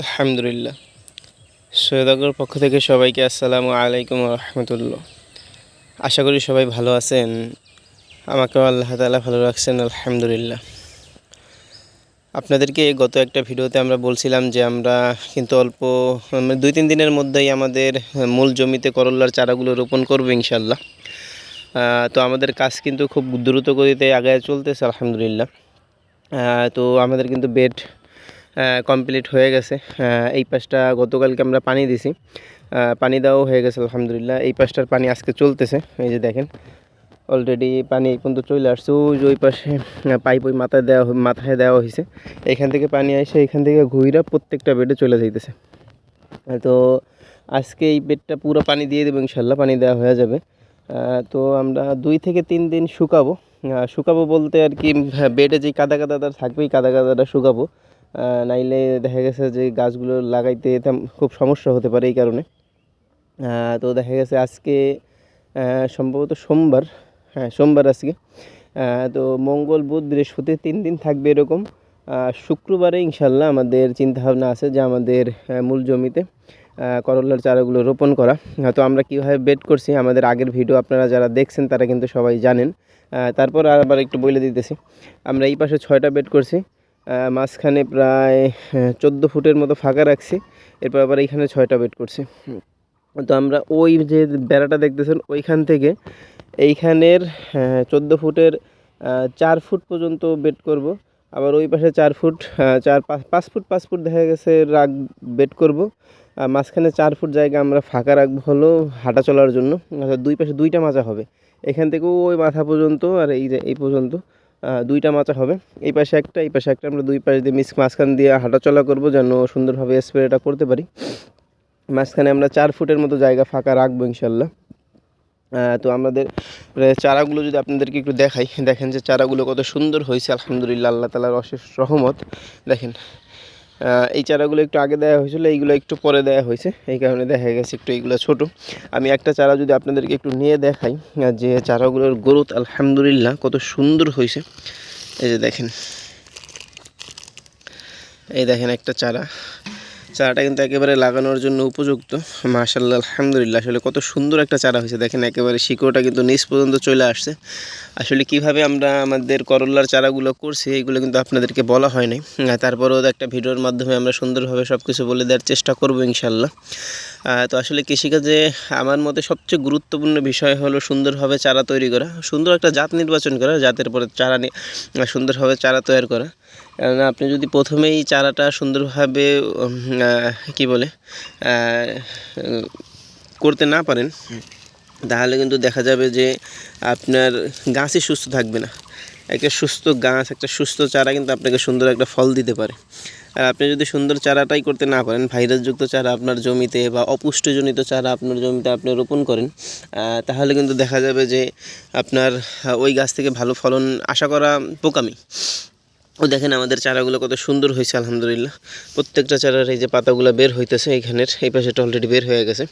আলহামদুলিল্লাহ। সৈয়দাগর পক্ষ থেকে সবাইকে আসসালামু আলাইকুম রহমতুল্লাহ। আশা করি সবাই ভালো আছেন। আমাকেও আল্লাহ তালা ভালো রাখছেন, আলহামদুলিল্লাহ। আপনাদেরকে গত একটা ভিডিওতে আমরা বলছিলাম যে আমরা কিন্তু অল্প দুই তিন দিনের মধ্যেই আমাদের মূল জমিতে করল্লার চারাগুলো রোপণ করব ইনশাল্লাহ তো আমাদের কাজ কিন্তু খুব দ্রুত গতিতে আগায় চলতেছে, আলহামদুলিল্লাহ। তো আমাদের কিন্তু বেড কমপ্লিট হয়ে গেছে। এই পাশটা গতকালকে আমরা পানি দিছি। পানি দেওয়াও হয়ে গেছে আলহামদুলিল্লাহ। এই পাশটার পানি আজকে চলতেছে এই যে দেখেন। অলরেডি পানি এই পর্যন্ত চলে আসছে ওই যে ওই পাশে পাইপ ওই মাথায় দেওয়া মাথায় দেওয়া হয়েছে এখান থেকে পানি আসে এখান থেকে ঘুইরা প্রত্যেকটা বেডে চলে যাইতেছে। তো আজকে এই বেডটা পুরো পানি দিয়ে দেবো ইনশাল্লাহ পানি দেওয়া হয়ে যাবে। তো আমরা দুই থেকে তিন দিন শুকাবো। শুকাবো বলতে আর কি হ্যাঁ, বেডে যে কাদা কাদাটা থাকবে এই কাদা কাদাটা শুকাবো। নাইলে দেখা গেছে যে গাছগুলো লাগাইতে তেম খুব সমস্যা হতে পারে এই কারণে। তো দেখা গেছে আজকে সম্ভবত সোমবার হ্যাঁ সোমবার আজকে। তো মঙ্গল, বুধ, বৃহস্পতি তিন দিন থাকবে এরকম। শুক্রবারে ইনশাল্লাহ আমাদের চিন্তাভাবনা আছে যে আমাদের মূল জমিতে করলার চারাগুলো রোপণ করা। তো আমরা কীভাবে বেড করছি আমাদের আগের ভিডিও আপনারা যারা দেখছেন তারা কিন্তু সবাই জানেন। তারপর আবার একটু বলে দিতেছি। আমরা এই পাশে ছয়টা বেড করছি। মাঝখানে প্রায় চোদ্দ ফুটের মতো ফাঁকা রাখছি। এরপর আবার এইখানে ছয়টা বেড করছি। তো আমরা ওই যে বেড়াটা দেখতেছেন, ওইখান থেকে এইখানের চোদ্দ ফুটের চার ফুট পর্যন্ত বেড করব। আবার ওই পাশে চার ফুট চার পাঁচ ফুট পাঁচ ফুট দেখা গেছে রাখ বেড করব। মাঝখানে চার ফুট জায়গা আমরা ফাঁকা রাখব হলো হাঁটা চলার জন্য। অর্থাৎ দুই পাশে দুইটা মাচা হবে। এখান থেকেও ওই মাথা পর্যন্ত আর এই যে এই পর্যন্ত। দুইটা মাচা হবে। এই পাশে একটা, এই পাশে একটা, আমরা দুই পাশ দিয়ে মিস মাঝখান দিয়ে হাঁটাচলা করব যেন সুন্দরভাবে স্প্রেটা করতে পারি। মাঝখানে আমরা চার ফুটের মতো জায়গা ফাঁকা রাখব ইনশাল্লাহ। তো আমাদের চারাগুলো যদি আপনাদেরকে একটু দেখাই, দেখেন যে চারাগুলো কত সুন্দর হয়েছে, আলহামদুলিল্লাহ, আল্লাহ তালার অশেষ রহমত। দেখেন এই চারাগুলো একটু আগে দেওয়া হয়েছিল, এইগুলো একটু পরে দেওয়া হয়েছে। এই কারণে দেখা গেছে একটু এইগুলো ছোট। আমি একটা চারা যদি আপনাদেরকে একটু নিয়ে দেখাই যে চারাগুলোর গ্রোথ আলহামদুলিল্লাহ কত সুন্দর হয়েছে। এই যে দেখেন, এই দেখেন একটা চারা। চারাটা কিন্তু একেবারে লাগানোর জন্য উপযুক্ত। মাশাল্লাহ আলহামদুলিল্লাহ। আসলে কত সুন্দর একটা চারা হয়েছে। দেখেন একেবারে শিকড়টা কিন্তু নিচ পর্যন্ত চলে আসছে। আসলে কীভাবে আমরা আমাদের করল্লার চারাগুলো করছি এইগুলো কিন্তু আপনাদেরকে বলা হয় নাই। তারপরেও একটা ভিডিওর মাধ্যমে আমরা সুন্দরভাবে সব কিছু বলে দেওয়ার চেষ্টা করব ইনশাল্লাহ তো আসলে কৃষিকাজে আমার মতে সবচেয়ে গুরুত্বপূর্ণ বিষয় হলো সুন্দরভাবে চারা তৈরি করা। সুন্দর একটা জাত নির্বাচন করা, জাতের পরে চারা সুন্দরভাবে চারা তৈরি করা। আপনি যদি প্রথমেই চারাটা সুন্দরভাবে কি বলে করতে না পারেন, তাহলে কিন্তু দেখা যাবে যে আপনার গাছই সুস্থ থাকবে না। একটা সুস্থ গাছ, একটা সুস্থ চারা কিন্তু আপনাকে সুন্দর একটা ফল দিতে পারে। আর আপনি যদি সুন্দর চারাটাই করতে না পারেন, ভাইরাসযুক্ত চারা আপনার জমিতে বা অপুষ্টিজনিত চারা আপনার জমিতে আপনি রোপণ করেন তাহলে কিন্তু দেখা যাবে যে আপনার ওই গাছ থেকে ভালো ফলন আশা করা বোকামি। ও দেখেন আমাদের চারাগুলো কত সুন্দর হয়েছে, আলহামদুলিল্লাহ। প্রত্যেকটা চারার এই যে পাতাগুলো বের হইতেছে এখানের, এই পাশেটা অলরেডি বের হয়ে গেছে।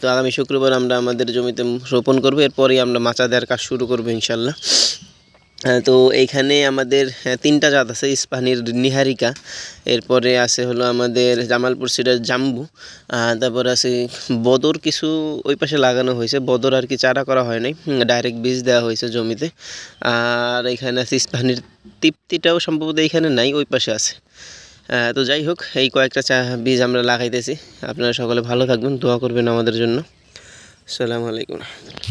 তো আগামী শুক্রবার আমরা আমাদের জমিতে রোপণ করব, এরপরেই আমরা মাচা দেওয়ার কাজ শুরু করব, ইনশাল্লাহ। তো এইখানে আমাদের তিনটা জাত আছে, ইস্পাহানির নিহারিকা, এরপরে আছে হলো আমাদের জামালপুর সিডার জাম্বু তারপর আছে বদর কিছু ওই পাশে লাগানো হয়েছে, বদর আর কি চারা করা হয় নাই ডাইরেক্ট বীজ দেওয়া হয়েছে জমিতে, আর এখানে আছে ইস্পাহানির তৃপ্তিটাও সম্ভবত এইখানে নাই, ওই পাশে আছে। তো যাই হোক, এই কয়েকটা চা, বীজ আমরা লাগাইতেছি, আপনারা সকলে ভালো থাকবেন, দোয়া করবেন আমাদের জন্য। আসসালামু আলাইকুম।